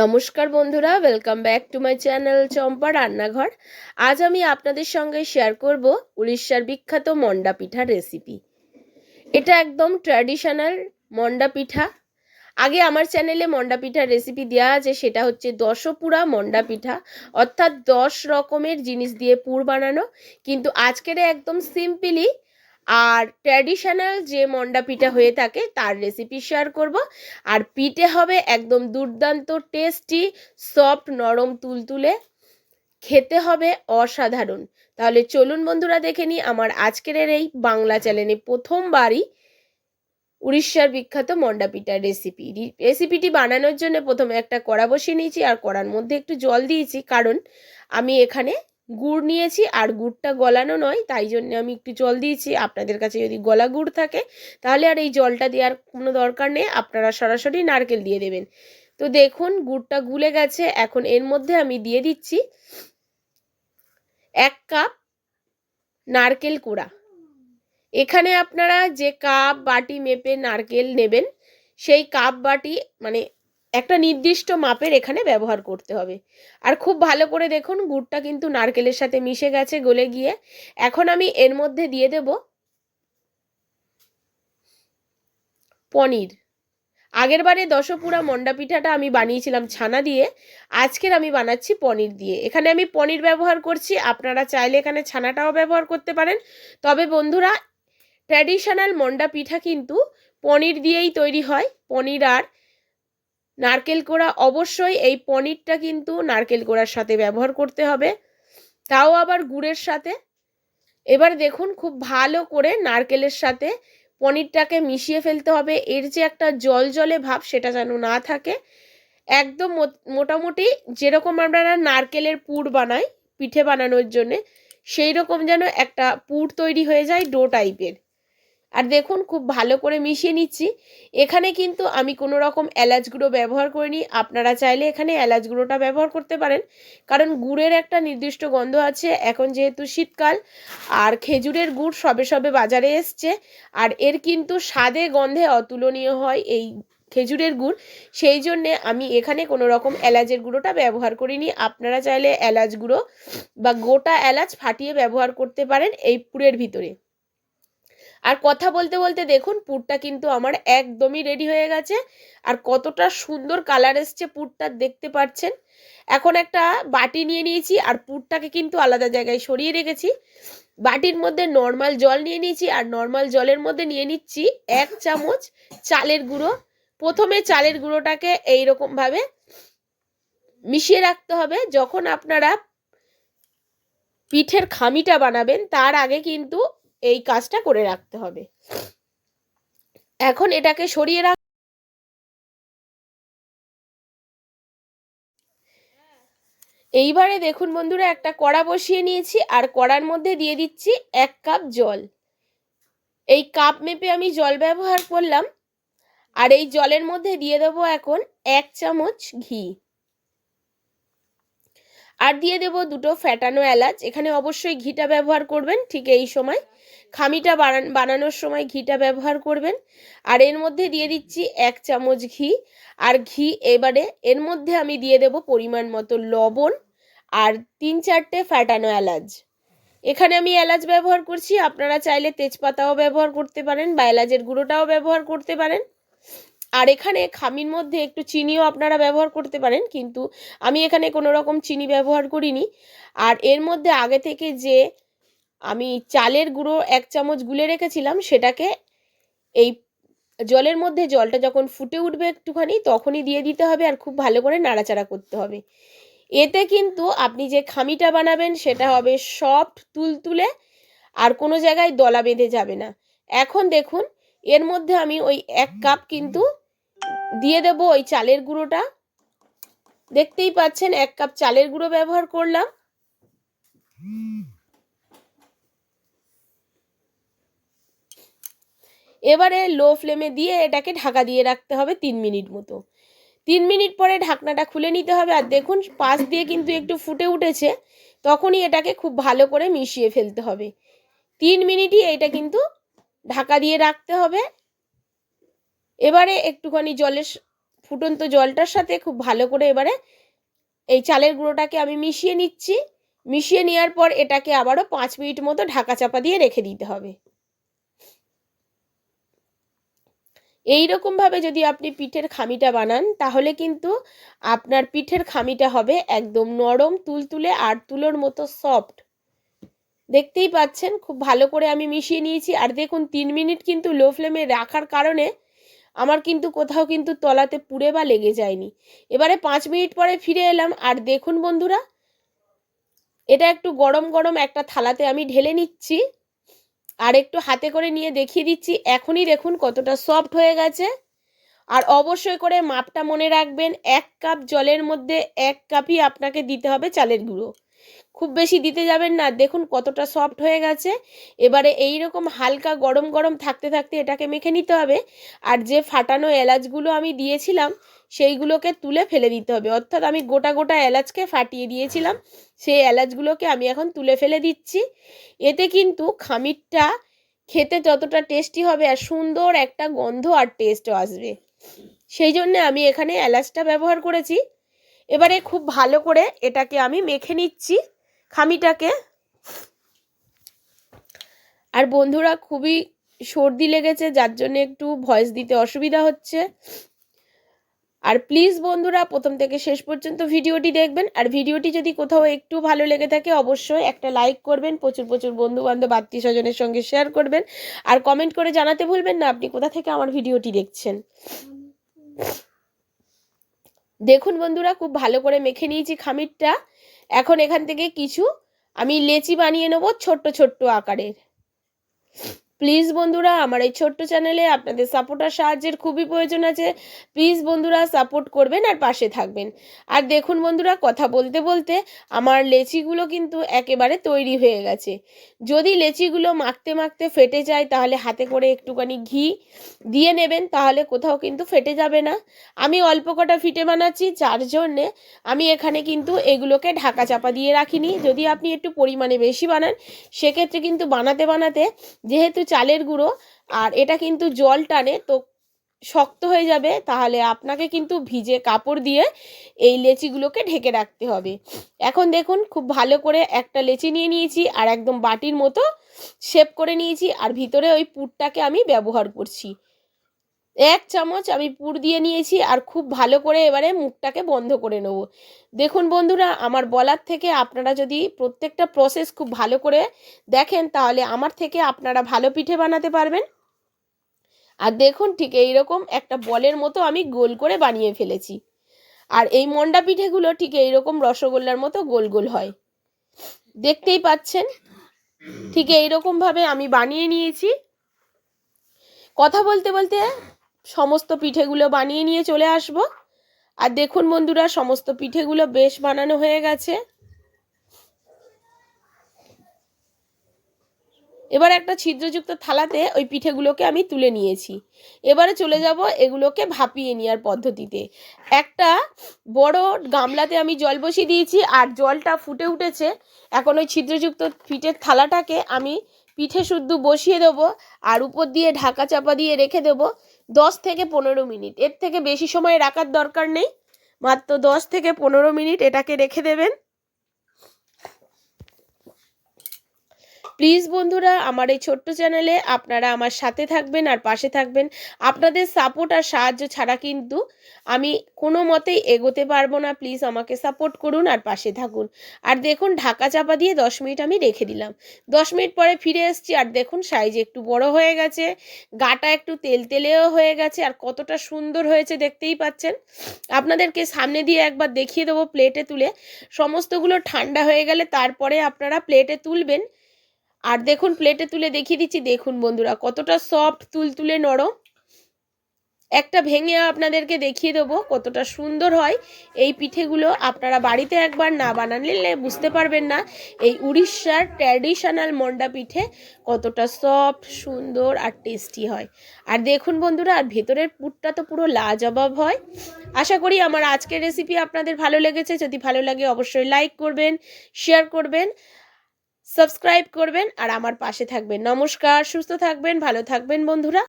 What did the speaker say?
নমস্কার বন্ধুরা welcome back to my channel Champa Rannaghar. আজ আমি আপনাদের সঙ্গে শেয়ার করব উড়িষ্যার বিখ্যাত মন্ডা পিঠার রেসিপি এটা একদম ট্র্যাডিশনাল মন্ডা পিঠা। আগে আমার চ্যানেলে মন্ডা পিঠার রেসিপি দেওয়া আছে, সেটা হচ্ছে দশপুরা মন্ডা পিঠা। অর্থাৎ দশ রকমের জিনিস দিয়ে পুর বানানো। কিন্তু আজকের একদম সিম্পলি আর ট্র্যাডিশনাল যে মন্ডা পিঠা হয়ে থাকে, তার রেসিপি শেয়ার করব। আর পিঠে হবে একদম দুর্দান্ত টেস্টি সফট নরম, তুলতুলে। খেতে হবে অসাধারণ। তাহলে চলুন বন্ধুরা দেখে নিই আমার আজকের এই বাংলা চ্যানেলে প্রথমবারই উড়িষ্যার বিখ্যাত মন্ডা পিঠার রেসিপি রেসিপিটি বানানোর জন্য প্রথমে একটা কড়া বসিয়ে নিয়েছি, আর কড়ার মধ্যে একটু জল দিয়েছি, কারণ আমি এখানে গুড় নিয়েছি আর গুড়টা গলানো নয়, তাই জন্য আমি একটু জল দিয়েছি। আপনাদের কাছে যদি গলা গুড় থাকে, তাহলে আর এই জলটা দেওয়ার কোনো দরকার নেই, আপনারা সরাসরি নারকেল দিয়ে দেবেন। তো দেখুন, গুড়টা গুলে গেছে, এখন এর মধ্যে আমি দিয়ে দিচ্ছি এক কাপ নারকেল কুড়া। এখানে আপনারা যে কাপ বাটি মেপে নারকেল নেবেন, সেই কাপ বাটি মানে একটা নির্দিষ্ট মাপের এখানে ব্যবহার করতে হবে। আর খুব ভালো করে দেখুন, গুড়টা কিন্তু নারকেলের সাথে মিশে গেছে গলে গিয়ে। এখন আমি এর মধ্যে দিয়ে দেব পনির। আগের বারে দশপুরা মন্ডা পিঠাটা আমি বানিয়েছিলাম ছানা দিয়ে, আজকের আমি বানাচ্ছি পনির দিয়ে। এখানে আমি পনির ব্যবহার করছি, আপনারা চাইলে এখানে ছানাটাও ব্যবহার করতে পারেন। তবে বন্ধুরা ট্র্যাডিশনাল মন্ডা পিঠা কিন্তু পনির দিয়েই তৈরি হয়, পনির আর নারকেল কোড়া অবশ্যই এই পনিরটা কিন্তু নারকেল কোড়ার সাথে ব্যবহার করতে হবে। তাও আবার গুড়ের সাথে। এবার দেখুন খুব ভালো করে নারকেলের সাথে পনিরটাকে মিশিয়ে ফেলতে হবে। এর যে একটা জল জলে ভাব সেটা যেন না থাকে। একদম মোটামুটি যেরকম আমরা নারকেলের পুর বানাই, পিঠে বানানোর জন্যে সেই রকম যেন একটা পুর তৈরি হয়ে যায় ডো টাইপের। আর দেখুন, খুব ভালো করে মিশিয়ে নিচ্ছি। এখানে কিন্তু আমি কোনো রকম এলাচ গুঁড়ো ব্যবহার করিনি। আপনারা চাইলে এখানে এলাচ গুঁড়োটা ব্যবহার করতে পারেন। কারণ গুড়ের একটা নির্দিষ্ট গন্ধ আছে, এখন যেহেতু শীতকাল, আর খেজুরের গুড় সবে সবে বাজারে এসছে, আর এর কিন্তু স্বাদে গন্ধে অতুলনীয় হয় এই খেজুরের গুড়। সেই জন্যে আমি এখানে কোনো রকম এলাচের গুঁড়োটা ব্যবহার করিনি। আপনারা চাইলে এলাচ গুঁড়ো বা গোটা এলাচ ফাটিয়ে ব্যবহার করতে পারেন এই পুরের ভিতরে। আর কথা বলতে বলতে দেখুন, পুরটা কিন্তু আমার একদমই রেডি হয়ে গেছে। আর কতটা সুন্দর কালার এসছে পুরটা দেখতে পাচ্ছেন। এখন একটা বাটি নিয়ে নিয়েছি আর পুরটাকে কিন্তু আলাদা জায়গায় সরিয়ে রেখেছি। বাটির মধ্যে নর্মাল জল নিয়ে নিয়েছি আর নর্মাল জলের মধ্যে নিয়ে নিচ্ছি এক চামচ চালের গুঁড়ো। প্রথমে চালের গুঁড়োটাকে এইরকমভাবে মিশিয়ে রাখতে হবে। যখন আপনারা পিঠের খামিটা বানাবেন, তার আগে কিন্তু এই কাজটা করে রাখতে হবে। এখন এটাকে সরিয়ে রাখ এইবারে দেখুন বন্ধুরা, একটা কড়া বসিয়ে নিয়েছি, আর কড়ার মধ্যে দিয়ে দিচ্ছি এক কাপ জল। এই কাপ মেপে আমি জল ব্যবহার করলাম, আর এই জলের মধ্যে দিয়ে দেবো এখন এক চামচ ঘি। আর দিয়ে দেব দুটো ফ্যাটানো এলাচ। এখানে অবশ্যই ঘিটা ব্যবহার করবেন, ঠিক এই সময়। খামিটা বানানোর সময় ঘিটা ব্যবহার করবেন। আর এর মধ্যে দিয়ে দিচ্ছি এক চামচ ঘি। আর ঘি এবারে, এর মধ্যে আমি দিয়ে দেব পরিমাণ মতো লবণ আর তিন চারটে ফ্যাটানো এলাচ। এখানে আমি এলাচ ব্যবহার করছি, আপনারা চাইলে তেজপাতাও ব্যবহার করতে পারেন বা এলাচের গুঁড়োটাও ব্যবহার করতে পারেন। আর এখানে খামির মধ্যে একটু চিনিও আপনারা ব্যবহার করতে পারেন, কিন্তু আমি এখানে কোনো রকম চিনি ব্যবহার করিনি। আর এর মধ্যে আগে থেকে যে আমি চালের গুঁড়ো এক চামচ গুলে রেখেছিলাম, সেটাকে এই জলের মধ্যে জলটা যখন ফুটে উঠবে একটুখানি, তখনই দিয়ে দিতে হবে আর খুব ভালো করে নাড়াচাড়া করতে হবে। এতে কিন্তু আপনি যে খামিটা বানাবেন, সেটা হবে সফট, তুলতুলে আর কোনো জায়গায় দলা বেঁধে যাবে না। এখন দেখুন, এর মধ্যে আমি ওই এক কাপ কিন্তু দিয়ে দেব ওই চালের গুঁড়োটা। দেখতেই পাচ্ছেন, এক কাপ চালের গুঁড়ো ব্যবহার করলাম। এবারে লো ফ্লেমে দিয়ে এটাকে ঢাকা দিয়ে রাখতে হবে তিন মিনিট মতো। তিন মিনিট পরে ঢাকনাটা খুলে নিতে হবে। আর দেখুন, পাশ দিয়ে কিন্তু একটু ফুটে উঠেছে, তখনই এটাকে খুব ভালো করে মিশিয়ে ফেলতে হবে। তিন মিনিটই এটা কিন্তু ঢাকা দিয়ে রাখতে হবে। এবারে একটুখানি জলের ফুটন্ত জলটার সাথে খুব ভালো করে এবারে এই চালের গুঁড়োটাকে আমি মিশিয়ে নিচ্ছি। মিশিয়ে নেওয়ার পর এটাকে আবারও পাঁচ মিনিট মতো ঢাকা চাপা দিয়ে রেখে দিতে হবে। এই রকমভাবে যদি আপনি পিঠের খামিটা বানান, তাহলে কিন্তু আপনার পিঠের খামিটা হবে একদম নরম, তুলতুলে আর তুলোর মতো সফট। দেখতেই পাচ্ছেন, খুব ভালো করে আমি মিশিয়ে নিয়েছি। আর দেখুন, তিন মিনিট কিন্তু লো ফ্লেমে রাখার কারণে আমার কিন্তু কোথাও কিন্তু তলাতে পুড়ে বা লেগে যায়নি। এবারে পাঁচ মিনিট পরে ফিরে এলাম, আর দেখুন বন্ধুরা, এটা একটু গরম গরম একটা থালাতে আমি ঢেলে নিচ্ছি, আর একটু হাতে করে নিয়ে দেখিয়ে দিচ্ছি, এখনই দেখুন কতটা সফট হয়ে গেছে। আর অবশ্যই করে মাপটা মনে রাখবেন, এক কাপ জলের মধ্যে এক কাপই আপনাকে দিতে হবে চালের গুঁড়ো। খুব বেশি দিতে যাবেন না। দেখুন কতটা সফট হয়ে গেছে। এবারে এই রকম হালকা গরম গরম থাকতে থাকতে এটাকে মেখে নিতে হবে। আর যে ফাটানো এলাচগুলো আমি দিয়েছিলাম, সেইগুলোকে তুলে ফেলে দিতে হবে। অর্থাৎ আমি গোটা গোটা এলাচকে ফাটিয়ে দিয়েছিলাম। সেই এলাচগুলোকে আমি এখন তুলে ফেলে দিচ্ছি। এতে কিন্তু খামিরটা খেতে যতটা টেস্টি হবে আর সুন্দর একটা গন্ধ আর টেস্টও আসবে। সেই জন্যে আমি এখানে এলাচটা ব্যবহার করেছি। এবারে খুব ভালো করে এটাকে আমি মেখে নিচ্ছি। খামিটাকে। আর বন্ধুরা খুবই সর্দি লেগেছে, যার জন্য একটু ভয়েস দিতে অসুবিধা হচ্ছে। আর প্লিজ বন্ধুরা, প্রথম থেকে শেষ পর্যন্ত ভিডিওটি দেখবেন। আর ভিডিওটি যদি কোথাও একটু ভালো লেগে থাকে, অবশ্যই একটা লাইক করবেন, প্রচুর প্রচুর বন্ধু বান্ধব আত্মীয় স্বজনের সঙ্গে শেয়ার করবেন। আর কমেন্ট করে জানাতে ভুলবেন না, আপনি কোথা থেকে আমার ভিডিওটি দেখছেন। দেখুন বন্ধুরা, খুব ভালো করে মেখে নিয়েছি খামিরটা। এখন এখান থেকে কিছু আমি লেচি বানিয়ে নেব ছোট্ট ছোট্ট আকারের। প্লিজ বন্ধুরা, আমার এই ছোট্ট চ্যানেলে আপনাদের সাপোর্ট আর সাহায্যের খুবই প্রয়োজন আছে। প্লিজ বন্ধুরা সাপোর্ট করবেন আর পাশে থাকবেন। আর দেখুন বন্ধুরা, কথা বলতে বলতে আমার লেচিগুলো কিন্তু একেবারে তৈরি হয়ে গেছে। যদি লেচিগুলো মাখতে মাখতে ফেটে যায়, তাহলে হাতে করে একটুখানি ঘি দিয়ে নেবেন, তাহলে কোথাও কিন্তু ফেটে যাবে না। আমি অল্প কটা ফিটে বানাচ্ছি, যার জন্যে আমি এখানে কিন্তু এগুলোকে ঢাকা চাপা দিয়ে রাখিনি। যদি আপনি একটু পরিমাণে বেশি বানান, সেক্ষেত্রে কিন্তু বানাতে বানাতে, যেহেতু চালের গুঁড়ো, আর এটা কিন্তু জল টানে, তো শক্ত হয়ে যাবে, তাহলে আপনাকে কিন্তু ভিজে কাপড় দিয়ে এই লেচিগুলোকে ঢেকে রাখতে হবে। এখন দেখুন, খুব ভালো করে একটা লেচি নিয়ে নিয়েছি, আর একদম বাটির মতো শেপ করে নিয়েছি, আর ভিতরে ওই পুরটাকে আমি ব্যবহার করছি। এক চামচ আমি পুর দিয়ে নিয়েছি আর খুব ভালো করে এবারে মুখটাকে বন্ধ করে নেব। দেখুন বন্ধুরা, আমার বলার থেকে আপনারা যদি প্রত্যেকটা প্রসেস খুব ভালো করে দেখেন, তাহলে আমার থেকে আপনারা ভালো পিঠে বানাতে পারবেন। আর দেখুন ঠিক এইরকম একটা বলের মতো আমি গোল করে বানিয়ে ফেলেছি। আর এই মন্ডা পিঠেগুলো ঠিক এইরকম রসগোল্লার মতো গোল গোল হয়। দেখতেই পাচ্ছেন? ঠিক এইরকমভাবে আমি বানিয়ে নিয়েছি। কথা বলতে বলতে সমস্ত পিঠেগুলো বানিয়ে নিয়ে চলে আসব। আর দেখুন বন্ধুরা, সমস্ত পিঠেগুলো বেশ বানানো হয়ে গেছে। এবার একটা ছিদ্রযুক্ত থালাতে ওই পিঠেগুলোকে আমি তুলে নিয়েছি। এবারে চলে যাব এগুলোকে ভাপিয়ে নেওয়ার পদ্ধতিতে। একটা বড় গামলাতে আমি জল বসিয়ে দিয়েছি আর জলটা ফুটে উঠেছে। এখন ওই ছিদ্রযুক্ত পিঠের থালাটাকে আমি পিঠে শুদ্ধ বসিয়ে দেবো আর উপর দিয়ে ঢাকা চাপা দিয়ে রেখে দেবো। দশ থেকে পনেরো মিনিট। এর থেকে বেশি সময় রাখার দরকার নেই। মাত্র দশ থেকে পনেরো মিনিট এটাকে রেখে দেবেন। প্লিজ বন্ধুরা, আমার এই ছোট্ট চ্যানেলে আপনারা আমার সাথে থাকবেন আর পাশে থাকবেন। আপনাদের সাপোর্ট আর সাহায্য ছাড়া কিন্তু আমি কোনো মতেই এগোতে পারব না। প্লিজ আমাকে সাপোর্ট করুন আর পাশে থাকুন। আর দেখুন, ঢাকা চাপা দিয়ে দশ মিনিট আমি রেখে দিলাম। দশ মিনিট পরে ফিরে এসছি আর দেখুন সাইজ একটু বড় হয়ে গেছে। গাটা একটু তেল তেলেও হয়ে গেছে আর কতটা সুন্দর হয়েছে, দেখতেই পাচ্ছেন। আপনাদেরকে সামনে দিয়ে একবার দেখিয়ে দেবো প্লেটে তুলে। সমস্তগুলো ঠান্ডা হয়ে গেলে তারপরে আপনারা প্লেটে তুলবেন। আর দেখুন প্লেটে তুলে দেখিয়ে দিচ্ছি। দেখুন বন্ধুরা, কতটা সফট তুলতুলে নরম। একটা ভেঙে আপনাদেরকে দেখিয়ে দেবো কতটা সুন্দর হয়। এই পিঠেগুলো আপনারা বাড়িতে একবার না বানালে বুঝতে পারবেন না, এই উড়িষ্যার ট্র্যাডিশনাল মন্ডা পিঠে কতটা সফট সুন্দর আর টেস্টি হয়। আর দেখুন বন্ধুরা, আর ভেতরের পুরটা তো পুরো লাজবাব হয়। আশা করি আমার আজকের রেসিপি আপনাদের ভালো লেগেছে। যদি ভালো লাগে অবশ্যই লাইক করবেন শেয়ার করবেন। সাবস্ক্রাইব করবেন আর আমার পাশে থাকবেন। নমস্কার সুস্থ থাকবেন ভালো থাকবেন বন্ধুরা।